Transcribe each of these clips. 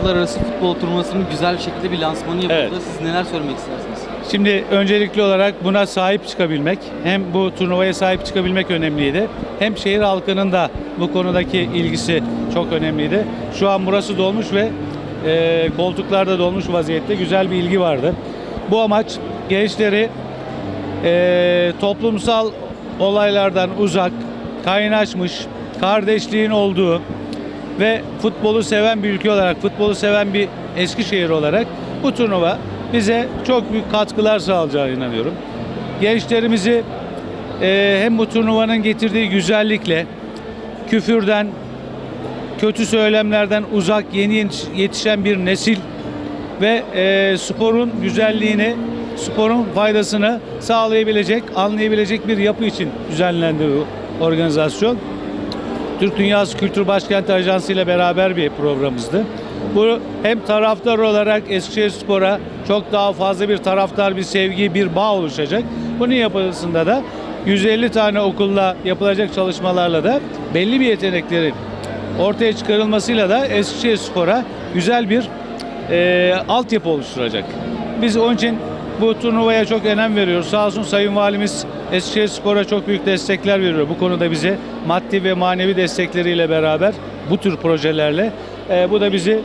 Yıllar arası futbol turnuvasının güzel bir şekilde bir lansmanı yapıldı. Evet. Siz neler söylemek istersiniz? Şimdi öncelikli olarak buna sahip çıkabilmek, hem bu turnuvaya sahip çıkabilmek önemliydi. Hem şehir halkının da bu konudaki ilgisi çok önemliydi. Şu an burası dolmuş ve e, koltuklar da dolmuş vaziyette. Güzel bir ilgi vardı. Bu amaç gençleri e, toplumsal olaylardan uzak, kaynaşmış, kardeşliğin olduğu ve futbolu seven bir ülke olarak, futbolu seven bir Eskişehir olarak bu turnuva bize çok büyük katkılar sağlayacağına inanıyorum. Gençlerimizi e, hem bu turnuvanın getirdiği güzellikle, küfürden, kötü söylemlerden uzak, yeni yetişen bir nesil ve e, sporun güzelliğini, sporun faydasını sağlayabilecek, anlayabilecek bir yapı için düzenlendi bu organizasyon. Türk Dünyası Kültür Başkenti Ajansı ile beraber bir programımızdı. Bu hem taraftar olarak Eskişehir Spor'a çok daha fazla bir taraftar, bir sevgi, bir bağ oluşacak. Bunun yapısında da 150 tane okulla yapılacak çalışmalarla da belli bir yeteneklerin ortaya çıkarılmasıyla da Eskişehir Spor'a güzel bir e, altyapı oluşturacak. Biz onun için bu turnuvaya çok önem veriyoruz. Sağ olsun Sayın Valimiz Eskişehir Spor'a çok büyük destekler veriyor. Bu konuda bize maddi ve manevi destekleriyle beraber bu tür projelerle e, bu da bizi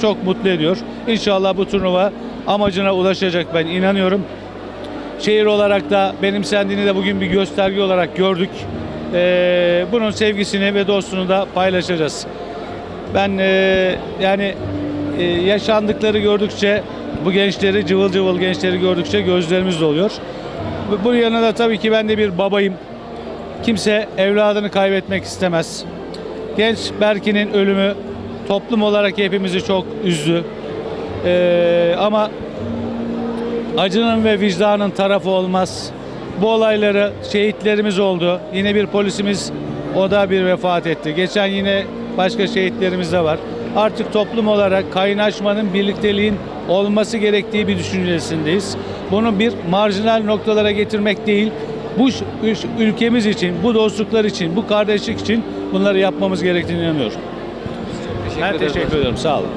çok mutlu ediyor. İnşallah bu turnuva amacına ulaşacak ben inanıyorum. Şehir olarak da benimsendiğini de bugün bir gösterge olarak gördük. E, bunun sevgisini ve dostluğunu da paylaşacağız. Ben e, yani e, yaşandıkları gördükçe bu gençleri cıvıl cıvıl gençleri gördükçe gözlerimiz doluyor. Bu- Bunun yanında tabii ki ben de bir babayım. Kimse evladını kaybetmek istemez. Genç Berkin'in ölümü toplum olarak hepimizi çok üzdü. Ee, ama acının ve vicdanın tarafı olmaz. Bu olayları şehitlerimiz oldu. Yine bir polisimiz o da bir vefat etti. Geçen yine başka şehitlerimiz de var. Artık toplum olarak kaynaşmanın, birlikteliğin olması gerektiği bir düşüncesindeyiz. Bunu bir marjinal noktalara getirmek değil, bu ülkemiz için, bu dostluklar için, bu kardeşlik için bunları yapmamız gerektiğini inanıyorum. Teşekkür Ben teşekkür ederim. Sağ olun.